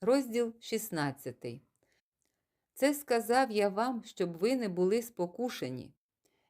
Розділ 16. Це сказав я вам, щоб ви не були спокушені.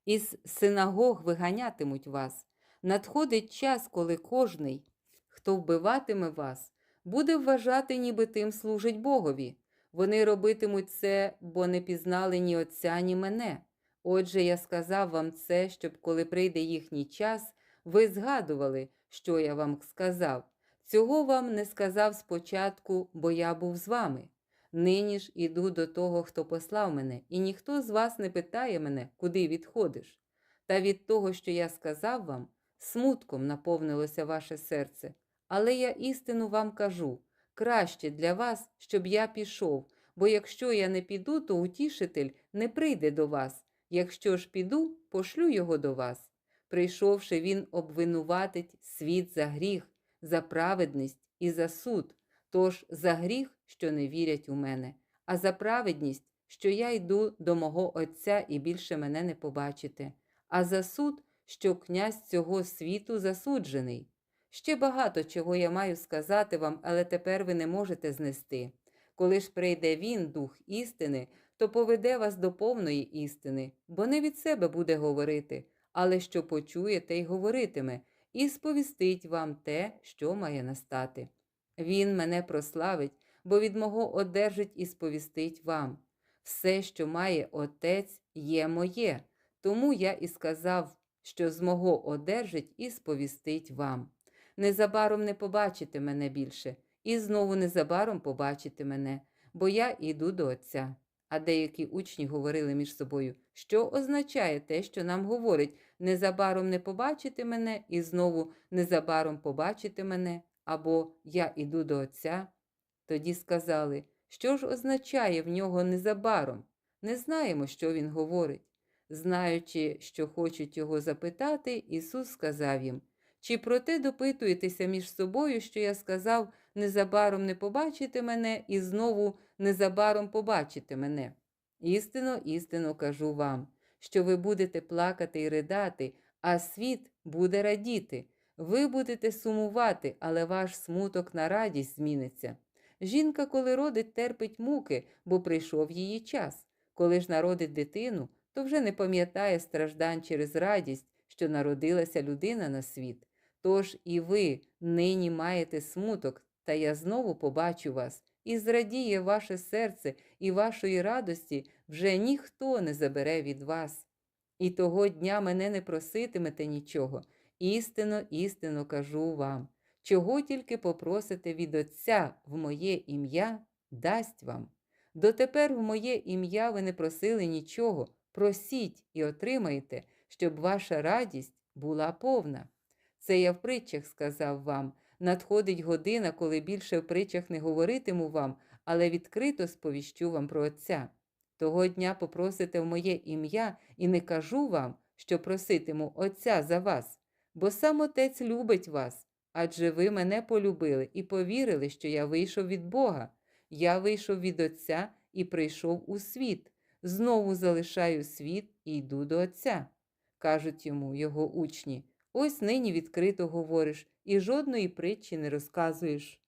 Із синагог виганятимуть вас. Надходить час, коли кожний, хто вбиватиме вас, буде вважати, ніби тим служить Богові. Вони робитимуть це, бо не пізнали ні Отця, ні мене. Отже, я сказав вам це, щоб коли прийде їхній час, ви згадували, що я вам сказав. Цього вам не сказав спочатку, бо я був з вами. Нині ж іду до того, хто послав мене, і ніхто з вас не питає мене, куди відходиш. Та від того, що я сказав вам, смутком наповнилося ваше серце. Але я істину вам кажу краще для вас, щоб я пішов, бо якщо я не піду, то утішитель не прийде до вас. Якщо ж піду, пошлю його до вас. Прийшовши, він обвинуватить світ за гріх, за праведність і за суд. Тож за гріх, що не вірять у мене, а за праведність, що я йду до мого Отця і більше мене не побачите, а за суд, що князь цього світу засуджений. Ще багато чого я маю сказати вам, але тепер ви не можете знести. Коли ж прийде він, дух істини, то поведе вас до повної істини, бо не від себе буде говорити, але що почує, те й говоритиме, і сповістить вам те, що має настати. Він мене прославить, бо від мого одержить і сповістить вам. Все, що має Отець, є моє, тому я і сказав, що з мого одержить і сповістить вам. Незабаром не побачите мене більше, і знову незабаром побачите мене, бо я йду до Отця. А деякі учні говорили між собою, що означає те, що нам говорить незабаром не побачите мене, і знову незабаром побачите мене, або Я іду до Отця. Тоді сказали, що ж означає в нього незабаром. Не знаємо, що він говорить. Знаючи, що хочуть його запитати, Ісус сказав їм, чи проте допитуєтеся між собою, що я сказав, незабаром не побачите мене, і знову незабаром побачите мене. Істинно, істинно кажу вам, що ви будете плакати і ридати, а світ буде радіти. Ви будете сумувати, але ваш смуток на радість зміниться. Жінка, коли родить, терпить муки, бо прийшов її час. Коли ж народить дитину, то вже не пам'ятає страждань через радість, що народилася людина на світ. Тож і ви нині маєте смуток, та я знову побачу вас, і зрадіє ваше серце, і вашої радості вже ніхто не забере від вас. І того дня мене не проситимете нічого. Істинно, істинно кажу вам, чого тільки попросите від Отця в моє ім'я, дасть вам. Дотепер в моє ім'я ви не просили нічого, просіть і отримайте, щоб ваша радість була повна. Це я в притчах сказав вам. Надходить година, коли більше в притчах не говоритиму вам, але відкрито сповіщу вам про Отця. Того дня попросите в моє ім'я і не кажу вам, що проситиму Отця за вас, бо сам Отець любить вас, адже ви мене полюбили і повірили, що я вийшов від Бога. Я вийшов від Отця і прийшов у світ. Знову залишаю світ і йду до Отця. Кажуть йому його учні. Ось нині відкрито говориш і жодної притчі не розказуєш.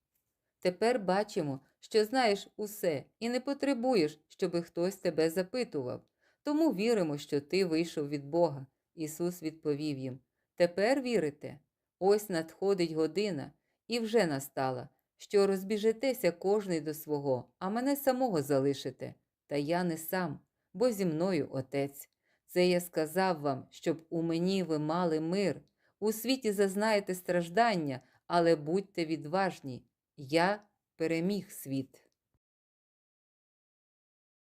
Тепер бачимо, що знаєш усе і не потребуєш, щоби хтось тебе запитував. Тому віримо, що ти вийшов від Бога. Ісус відповів їм Тепер вірите? Ось надходить година, і вже настала, що розбіжетеся кожний до свого, а мене самого залишите. Та я не сам, бо зі мною Отець. Це я сказав вам, щоб у мені ви мали мир. У світі зазнаєте страждання, але будьте відважні. Я переміг світ.